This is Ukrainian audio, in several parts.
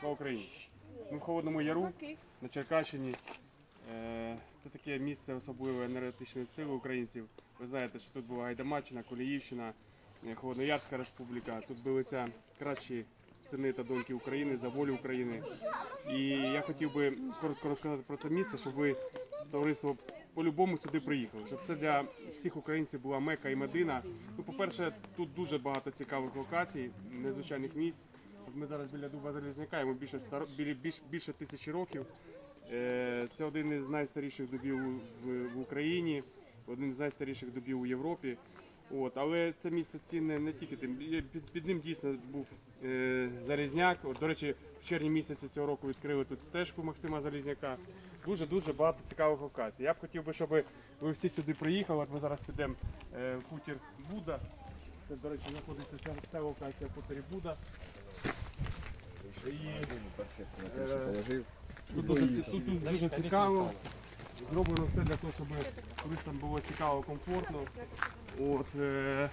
Слава Україні! Ми в Холодному Яру на Черкащині. Е, Це таке місце особливої енергетичної сили українців. Ви знаєте, що тут була Гайдамаччина, Коліївщина, е, Холодноярська республіка. Тут билися кращі сини та доньки України за волю України. І я хотів би коротко розказати про це місце, щоб ви, товариство, по-любому сюди приїхали. Щоб це для всіх українців була Мека і Медина. Ну, по-перше, тут дуже багато цікавих локацій, незвичайних місць. Ми зараз біля Дуба Залізняка, йому більше, старо, біля, більш, більше тисячі років. Е, Це один із найстаріших дубів в, Україні, один з найстаріших дубів у Європі. От, але це місце цінне не тільки тим. Під, під ним дійсно був е, Залізняк. От, до речі, в червні місяці цього року відкрили тут стежку Максима Залізняка. Дуже дуже багато цікавих локацій. Я б хотів би, щоб ви всі сюди приїхали. От ми зараз підемо е, в хутір Буда. Це, до речі, знаходиться ця, ця локація в хутері Буда. Е, тут дуже цікаво. Зроблено все для того, щоб туристам було цікаво, комфортно. От, е,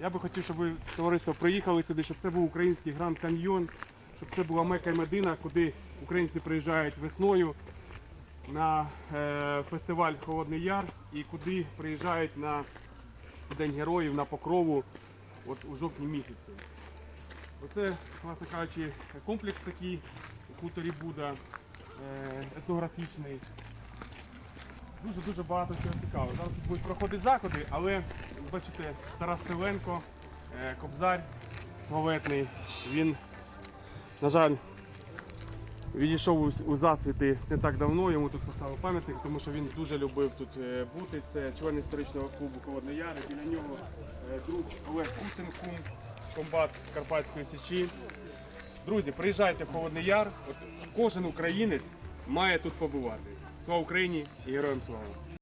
я би хотів, щоб ви товариство приїхали сюди, щоб це був український Гранд Каньйон, щоб це була Мека і Медина, куди українці приїжджають весною на е, фестиваль Холодний Яр і куди приїжджають на День Героїв, на Покрову от, у жовтні місяці. Оце, власне кажучи, комплекс такий у хуторі Буда, е, етнографічний. Дуже-дуже багато чого цікавого. Зараз тут будуть проходити заходи, але бачите, Тарас Селенко, е, Кобзар славетний, він, на жаль, відійшов у- засвіти не так давно, йому тут поставив пам'ятник, тому що він дуже любив тут е, бути. Це член історичного клубу Холодний Яр, біля нього друг Олег Куцин, кум, комбат Карпатської Січі. Друзі, приїжджайте в Холодний Яр. От кожен українець має тут побувати. Слава Україні і героям слава!